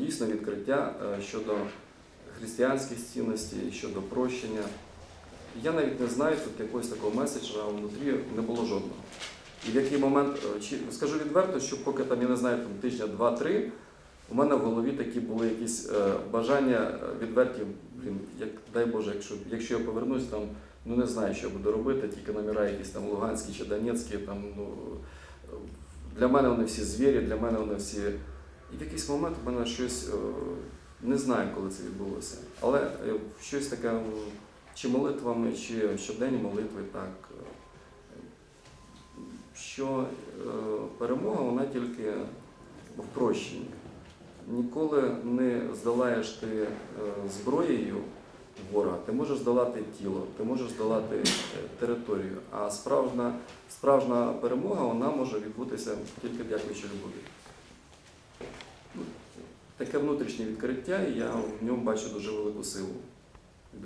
дійсно відкриття е, щодо християнських цінностей, щодо прощення. Я навіть не знаю, тут якогось такого меседжа внутрі не було жодного. І в який момент, е, чи скажу відверто, що поки там, я не знаю, там тижня два-три, у мене в голові такі були якісь е, бажання е, відверті, блін, як дай Боже, якщо, якщо я повернусь там, ну не знаю, що я буду робити, тільки номера якісь там Луганські чи Донецькі, там, ну, для мене вони всі звірі, для мене вони всі. І в якийсь момент у мене щось, е, не знаю, коли це відбулося, але е, щось таке, чи молитвами, чи щоденні молитви, так, е, що перемога вона тільки в прощенні. Ніколи не здолаєш ти зброєю ворога, ти можеш здолати тіло, ти можеш здолати територію, а справжня, справжня перемога вона може відбутися тільки дякуючи любові. Таке внутрішнє відкриття, і я в ньому бачу дуже велику силу.